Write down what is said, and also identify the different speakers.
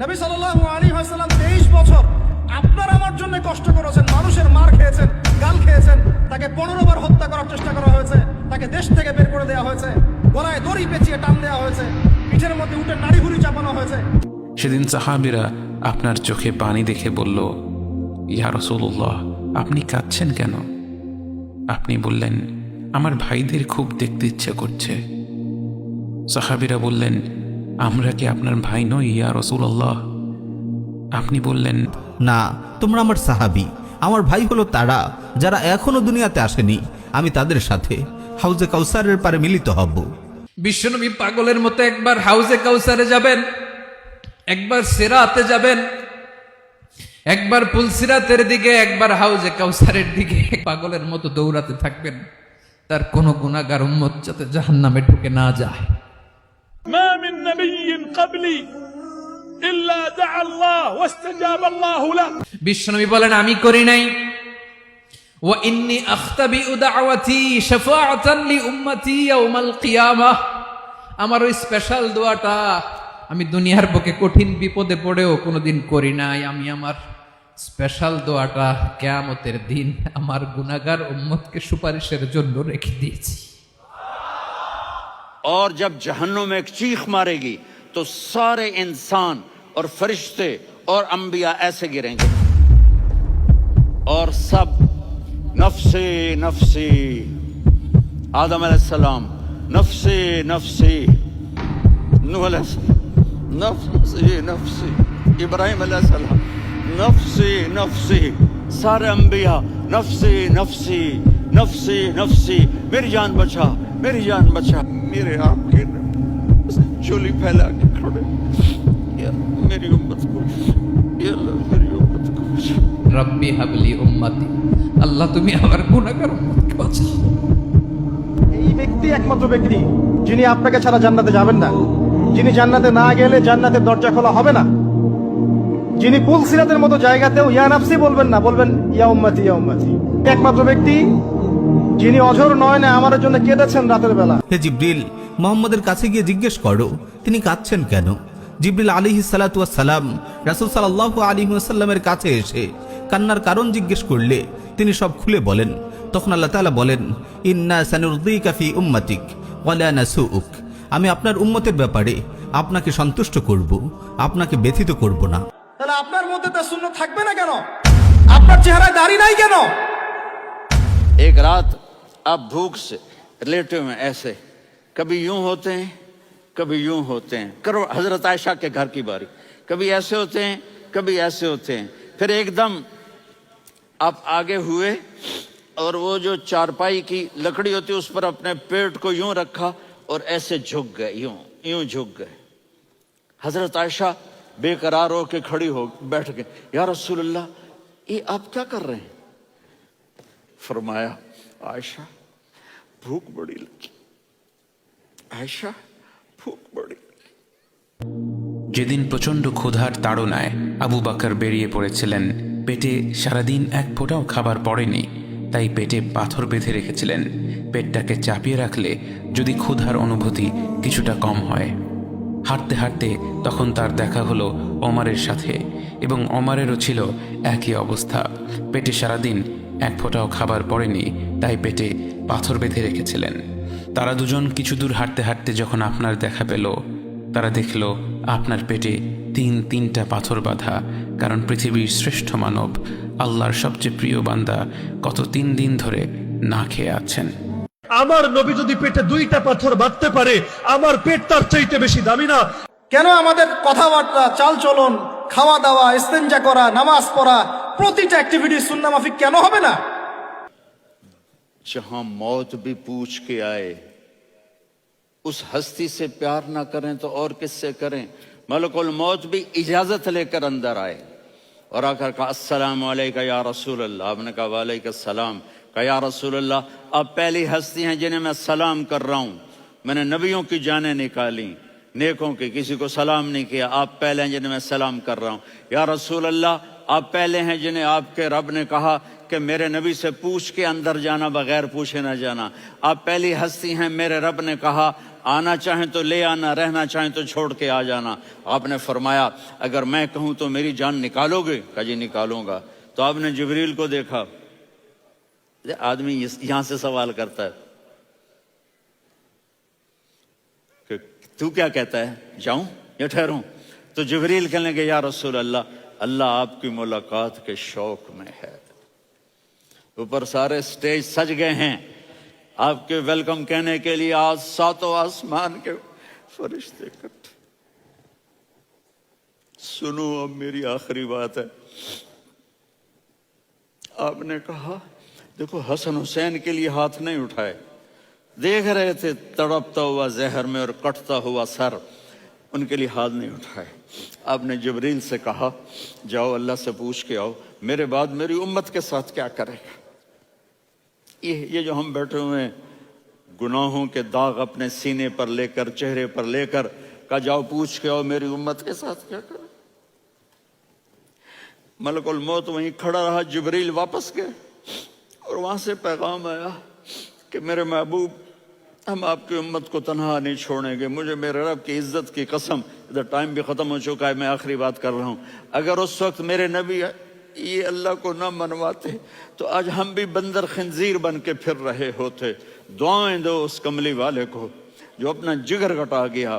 Speaker 1: নবী সাল্লাল্লাহু আলাইহি ওয়াসাল্লাম 23 বছর আপনার আমার জন্য কষ্ট করেছেন, মানুষের মার খেয়েছেন, গাল খেয়েছেন, তাকে পনেরো বার হত্যা করার চেষ্টা করা হয়েছে, তাকে দেশ থেকে বের করে দেওয়া হয়েছে, গলায় দড়ি পেঁচিয়ে টান দেওয়া হয়েছে, পিঠের মধ্যে উঠে নাড়ি ভুড়ি চাপানো হয়েছে।
Speaker 2: সেদিন সাহাবিরা আপনার চোখে পানি দেখে বলল, ইয়া রসুল্লাহ আপনি কাঁদছেন কেন? আপনি বললেন, আমার ভাইদের খুব দেখতে ইচ্ছে করছে। সাহাবিরা বললেন আমরা কি আপনার ভাই নই ইয়া রসুল্লাহ আপনি বললেন
Speaker 3: না তোমরা আমার সাহাবি। আমার ভাই হলো তারা যারা এখনও দুনিয়াতে আসেনি। আমি তাদের সাথে হাউজে কাউসারের পারে মিলিত হব।
Speaker 4: বিশ্বনবী পাগলের মতো একবার হাউজে কাউসারে যাবেন একবার সেরাতে যাবেন একবার পুলসিরাতের দিকে একবার হাউজে কাউসারের দিকে। পাগলের মতো দৌড়াতে থাকবেন তার কোনো গুণাগার উম্মত যাতে জাহান নামে ঢুকে না যায়।
Speaker 5: ما من نبي قبلي إلا دعا الله واستجاب الله له
Speaker 4: বিশ্বনবী বলেন আমি করি নাই ওয়া ইন্নি আখতাবিউ দাওয়াতি শাফাআতান লি উম্মতি ইয়াউমাল কিয়ামাহ আমার ওই স্পেশাল দোয়াটা আমি দুনিয়ার বুকে কঠিন বিপদে পড়েও কোনোদিন করি নাই আমি আমার স্পেশাল দোয়াটা কেয়ামতের দিন আমার গুনাহগার উম্মতকে সুপারিশের জন্য রেখে দিয়েছি
Speaker 6: اور جب جہنم میں ایک چیخ مارے گی، تو سارے انسان اور فرشتے اور انبیاء ایسے گریں گے۔ اور سب نفسی نفسی آدم علیہ السلام نفسی نفسی نو علیہ السلام نفسی نفسی ابراہیم علیہ السلام نفسی نفسی سارے انبیاء نفسی نفسی نفسی نفسی میری جان بچا، میری جان بچا۔ मेरे आपके चोली फैला के खड़े या मेरी उम्मत को या अल्लाह मेरी उम्मत को बचा
Speaker 4: রব্বি হাবলি উম্মতি আল্লাহ তুমি আমার গুনাহগার উম্মতকে বাঁচাও
Speaker 1: এই ব্যক্তি একমাত্র ব্যক্তি যিনি আপনাকে ছাড়া জান্নাতে যাবেন না যিনি জান্নাতে না গেলে জান্নাতের দরজা খোলা হবে না যিনি পুল সিরাতের মতো জায়গাতেও ইয়া নাফসি বলবেন না বলবেন ইয়া উম্মতি ইয়া উম্মতি একমাত্র ব্যক্তি যিনি অঝর নয় না আমার জন্য কেঁদেছেন রাতের বেলা।
Speaker 3: হে জিব্রিল মোহাম্মদের কাছে গিয়ে জিজ্ঞেস করো তিনি কাঁদছেন কেন? জিব্রিল আলী সালাম রাসুল সাল্লাহ আলী সাল্লামের কাছে এসে কান্নার কারণ জিজ্ঞেস করলে তিনি সব খুলে বলেন। তখন আল্লাহ তাআলা বলেন ইন্না সানুরদিকা ফি উম্মাতিক নাসুউক। আমি আপনার উম্মতের ব্যাপারে আপনাকে সন্তুষ্ট করব আপনাকে ব্যথিত করব না।
Speaker 1: তাহলে আপনার মধ্যে তা শূন্য থাকবে না কেন? আপনার চেহারায় দাড়ি নাই কেন?
Speaker 6: آپ بھوک سے لیٹے ہوئے ایسے، کبھی یوں ہوتے ہیں، کبھی یوں ہوتے ہیں۔ کرو حضرت عائشہ کے گھر کی باری۔ کبھی ایسے ہوتے ہیں، کبھی ایسے ہوتے ہیں۔ پھر ایک دم آپ آگے ہوئے اور وہ جو چارپائی کی لکڑی ہوتی، اس پر اپنے پیٹ کو یوں رکھا اور ایسے جھک گئے، یوں یوں جھک گئے۔ حضرت عائشہ بے قرار ہو کے کھڑی ہو، بیٹھ گئے۔ یا رسول اللہ، یہ آپ کیا کر رہے ہیں؟ فرمایا आयशा भूख बड़ी लगी आयशा भूख बड़ी
Speaker 2: যেদিন প্রচণ্ড ক্ষুধার তাড়নায় আবু বাকর বেরিয়ে পড়েছিলেন পেটে সারাদিন এক ফোঁটাও খাবার পড়েনি তাই পেটে পাথর বেঁধে রেখেছিলেন পেটটাকে চাপিয়ে রাখলে যদি ক্ষুধার অনুভূতি কিছুটা কম হয় হাঁটতে হাঁটতে তখন তার দেখা হলো অমারের সাথে এবং অমারেরও ছিল একই অবস্থা পেটে সারাদিন এক ফোঁটাও খাবার পড়েনি তাই পেটে পাথর বেঁধে রেখেছিলেন। তারা দুজন কিছু দূর হাঁটতে হাঁটতে যখন আপনার দেখা পেল তারা দেখল আপনার পেটে তিন তিনটা পাথর বাঁধা কারণ পৃথিবীর শ্রেষ্ঠ মানব আল্লাহর সবচেয়ে প্রিয় বান্দা গত তিন দিন ধরে না খেয়ে আছেন।
Speaker 7: আমার নবী যদি পেটে দুইটা পাথর বাঁধতে পারে আমার পেট তার চাইতে বেশি দামি না।
Speaker 1: কেন আমাদের কথাবার্তা চালচলন খাওয়া দাওয়া ইস্তেঞ্জা করা নামাজ পড়া প্রতিটা অ্যাক্টিভিটি সুন্নামাফিক কেন হবে না?
Speaker 6: جہاں موت بھی پوچھ کے آئے، اس ہستی سے پیار نہ کریں تو اور کس سے کریں؟ ملک الموت بھی اجازت لے کر اندر آئے۔ اور آ کر کہا، السلام علیکہ یا رسول اللہ۔ آپ نے کہا وعلیکہ السلام۔ کہا، یا رسول اللہ، آپ پہلی ہستی ہیں جنہیں میں سلام کر رہا ہوں۔ میں نے نبیوں کی جانیں نکالی، نیکوں کی، کسی کو سلام نہیں کیا۔ آپ پہلے ہیں جنہیں میں سلام کر رہا ہوں۔ یا رسول اللہ، آپ پہلے ہیں جنہیں آپ کے رب نے کہا کہ میرے نبی سے پوچھ کے اندر جانا بغیر پوچھے نہ جانا۔ آپ پہلی ہستی ہیں، میرے رب نے کہا، آنا چاہیں تو لے آنا، رہنا چاہیں تو چھوڑ کے آ جانا۔ آپ نے فرمایا، اگر میں کہوں تو میری جان نکالو گے؟ کہا جی نکالوں گا۔ تو آپ نے جبریل کو دیکھا۔ آدمی یہاں سے سوال کرتا ہے کہ تو کیا کہتا ہے؟ جاؤں یا ٹھہروں؟ تو جبریل کہنے کہ یا رسول اللہ اللہ آپ کی ملاقات کے شوق میں ہے۔ اوپر سارے سٹیج سج گئے ہیں۔ آپ کے ویلکم کہنے کے لیے آج ساتوں آسمان کے فرشتے کٹ سنو اب میری آخری بات ہے۔ آپ نے کہا، دیکھو، حسن حسین کے لیے ہاتھ نہیں اٹھائے۔ دیکھ رہے تھے، تڑپتا ہوا زہر میں اور کٹتا ہوا سر۔ ان کے لیے ہاتھ نہیں اٹھائے۔ آپ نے جبریل سے کہا، جاؤ، اللہ سے پوچھ کے آؤ، میرے بعد میری امت کے ساتھ کیا کرے گا؟ یہ جو ہم بیٹھے ہوئے ہیں، گناہوں کے داغ اپنے سینے پر لے کر، چہرے پر لے کر کہا جاؤ پوچھ کے آؤ میری امت کے ساتھ کیا کرے ملک الموت وہیں کھڑا رہا، جبریل واپس گئے۔ اور وہاں سے پیغام آیا کہ میرے محبوب، ہم آپ کی امت کو تنہا نہیں چھوڑیں گے، مجھے میرے رب کی عزت کی قسم، ادھر ٹائم بھی ختم ہو چکا ہے، میں آخری بات کر رہا ہوں۔ اگر اس وقت میرے نبی یہ اللہ کو نہ منواتے، تو آج ہم بھی بندر خنزیر بن کے پھر رہے ہوتے۔ دعائیں دو اس کملی والے کو جو اپنا جگر گٹا گیا۔